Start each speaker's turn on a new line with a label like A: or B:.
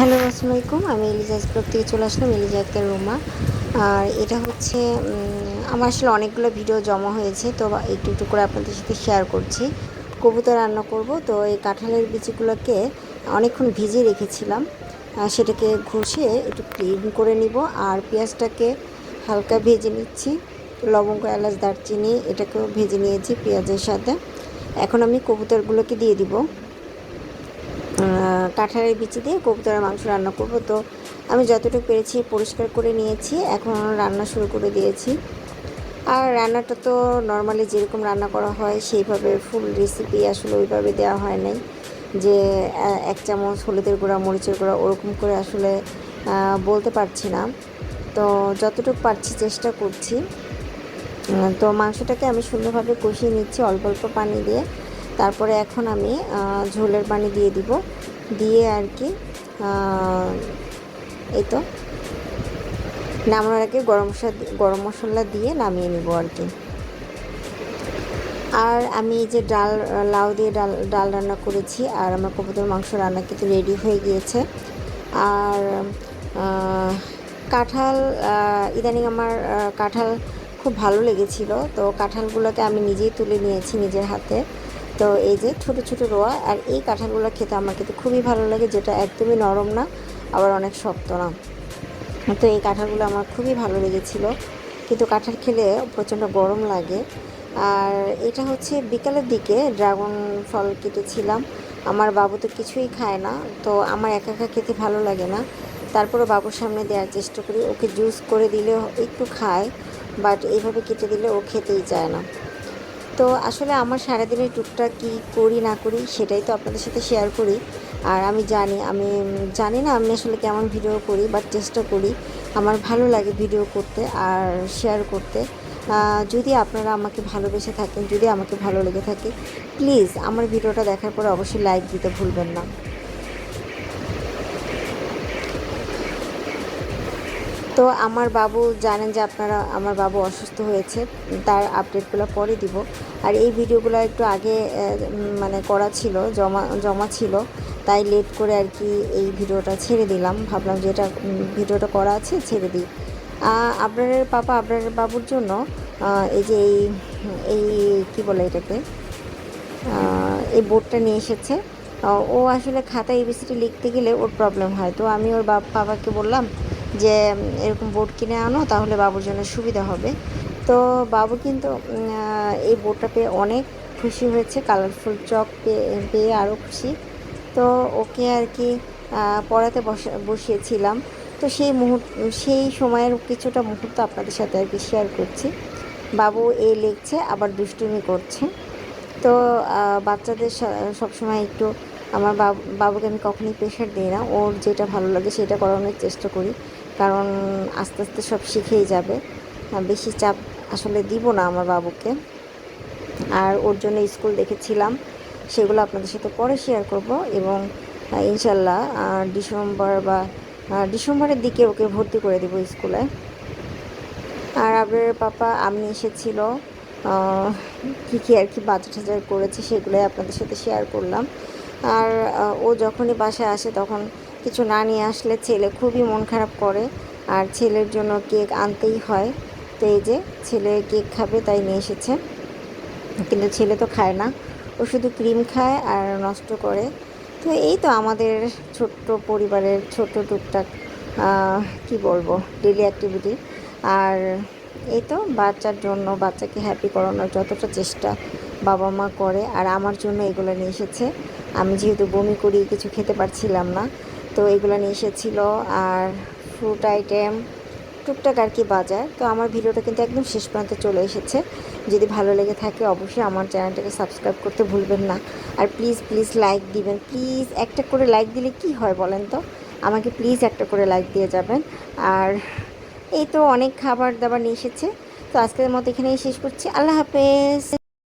A: Hello আসসালামু আলাইকুম আমি এলিজাস ব্লগ থেকে চলে আসলাম, এলিজা আক্তার রুমা। আর এটা হচ্ছে আমার আসলে অনেকগুলো ভিডিও জমা হয়েছে, তো একটু একটু করে আপনাদের সাথে শেয়ার করছি। কবুতর রান্না করব, তো এই কাঁঠালের বিচিগুলোকে অনেকক্ষণ ভিজিয়ে রেখেছিলাম। সেটাকে ঘষে একটু ক্লিন করে নিব, আর পেঁয়াজটাকে হালকা ভেজে নিচ্ছি। লবঙ্গ, এলাচ, দারচিনি, এটাকেও ভেজে নিয়েছি পেঁয়াজের সাথে। এখন আমি কবুতরগুলোকে দিয়ে দিব। কাঁঠালের বিচি দিয়ে কবুতরের মাংস রান্না করব। তো আমি যতটুকু পেরেছি পরিষ্কার করে নিয়েছি, এখন রান্না শুরু করে দিয়েছি। আর রান্নাটা তো নর্মালি যেরকম রান্না করা হয়, সেইভাবে ফুল রেসিপি আসলে ওইভাবে দেওয়া হয় নাই। যে এক চামচ হলুদের গুঁড়া, মরিচের গুঁড়া, ওরকম করে আসলে বলতে পারছি না। তো যতটুকু পারছি চেষ্টা করছি। তো মাংসটাকে আমি সুন্দরভাবে কষিয়ে নিচ্ছি অল্প অল্প পানি দিয়ে। তারপরে এখন আমি ঝোলের পানি দিয়ে দিব। দিয়ে আর কি এই তো। নামানোর আগে গরম মশলা গরম মশলা দিয়ে নামিয়ে নিব আর কি। আর আমি যে ডাল লাউ দিয়ে ডাল ডাল রান্না করেছি, আর আমার কবুতর মাংস রান্না কিন্তু রেডি হয়ে গিয়েছে। আর কাঁঠাল ইদানিং আমার কাঁঠাল খুব ভালো লেগেছিল। তো কাঁঠালগুলোকে আমি নিজেই তুলে নিয়েছি নিজের হাতে। তো এই যে ছোট ছোট রোয়া আর এই কাঁঠালগুলো খেতে আমার কিন্তু খুবই ভালো লাগে, যেটা একদমই নরম না, আবার অনেক শক্ত না। তো এই কাঁঠালগুলো আমার খুবই ভালো লেগেছিল। কিন্তু কাঁঠাল খেলে প্রচণ্ড গরম লাগে। আর এটা হচ্ছে বিকালের দিকে ড্রাগন ফল কেটেছিলাম। আমার বাবু তো কিছুই খায় না, তো আমার একা একা খেতে ভালো লাগে না। তারপরে বাবুর সামনে দেওয়ার চেষ্টা করি, ওকে জুস করে দিলে একটু খায় বাট এইভাবে কেটে দিলে ও খেতেই চায় না। তো আসলে আমার সারাদিনের টুকটা কি করি, না করি, সেটাই তো আপনাদের সাথে শেয়ার করি। আর আমি জানি আমি জানি না আমি আসলে কেমন ভিডিও করি বা চেষ্টা করি। আমার ভালো লাগে ভিডিও করতে আর শেয়ার করতে। যদি আপনারা আমাকে ভালোবেসে থাকেন, যদি আমাকে ভালো লেগে থাকে প্লিজ আমার ভিডিওটা দেখার পরে অবশ্যই লাইক দিতে ভুলবেন না। তো আমার বাবু জানেন যে আপনারা, আমার বাবু অসুস্থ হয়েছে, তার আপডেটগুলো পরে দিব। আর এই ভিডিওগুলো একটু আগে মানে করা ছিল, জমা জমা ছিল, তাই লেট করে আর কি এই ভিডিওটা ছেড়ে দিলাম। ভাবলাম যে এটা ভিডিওটা করা আছে, ছেড়ে দিই। আপনার পাপা আপনার বাবুর জন্য এই যে এই এই, কী বলে এটাকে এই বোর্ডটা নিয়ে এসেছে। ও আসলে খাতা এবিসিটি লিখতে গেলে ওর প্রবলেম হয়। তো আমি ওর বাপ, বাবাকে বললাম যে এরকম বোর্ড কিনে আনো, তাহলে বাবুর জন্য সুবিধা হবে। তো বাবু কিন্তু এই বোর্ডটা পেয়ে অনেক খুশি হয়েছে কালারফুল চক পেয়ে পেয়ে আরও খুশি। তো ওকে আর কি পড়াতে বসা, বসিয়েছিলাম। তো সেই মুহূর্ত, সেই সময়ের কিছুটা মুহূর্ত আপনাদের সাথে আর কি শেয়ার করছি। বাবু এ লিখছে, আবার দুষ্টুমি করছে। তো বাচ্চাদের সবসময় একটু আমার বাবু, বাবুকে আমি কখনোই প্রেশার দিই না। ওর যেটা ভালো লাগে সেটা করানোর চেষ্টা করি। কারণ আস্তে আস্তে সব শিখেই যাবে। বেশি চাপ আসলে দিব না আমার বাবুকে। আর ওর জন্য স্কুল দেখেছিলাম, সেগুলো আপনাদের সাথে পরে শেয়ার করব এবং ইনশাল্লাহ ডিসেম্বর বা ডিসেম্বরের দিকে ওকে ভর্তি করে দেবো স্কুলে। আর আপনার পাপা আমি এসেছিল কী কী আর কি বাজার টাজার করেছে সেগুলোই আপনাদের সাথে শেয়ার করলাম। আর ও যখনই বাসায় আসে তখন কিছু না নিয়ে আসলে ছেলে খুবই মন খারাপ করে। আর ছেলের জন্য কেক আনতেই হয়। তো এই যে ছেলে কেক খাবে, তাই নিয়ে এসেছে। কিন্তু ছেলে তো খায় না। ও শুধু ক্রিম খায় আর নষ্ট করে। তো এই তো আমাদের ছোট্ট পরিবারের ছোট্ট টুকটাক কি বলব ডেলি অ্যাক্টিভিটি আর এই তো বাচ্চার জন্য বাচ্চাকে হ্যাপি করানোর যতটা চেষ্টা বাবা মা করে, আর আমার জন্য এগুলো নিয়ে এসেছে। আমি যেহেতু বমি করি কিছু খেতে পারছিলাম না তো এগুলো নিয়ে এসেছিল আর ফ্রুট আইটেম টুকটাক আর কি বাজার। তো আমার ভিডিওটা কিন্তু একদম শেষ প্রান্তে চলে এসেছে। যদি ভালো লেগে থাকে অবশ্যই আমার চ্যানেলটাকে সাবস্ক্রাইব করতে ভুলবেন না। আর প্লিজ প্লিজ লাইক দিবেন। প্লিজ একটা করে লাইক দিলে কি হয় বলেন তো? আমাকে প্লিজ একটা করে লাইক দিয়ে যাবেন। আর এই তো অনেক খাবার দাবার নিয়ে এসেছে। তো আজকের মতো এখানেই শেষ করছি। আল্লাহ হাফেজ।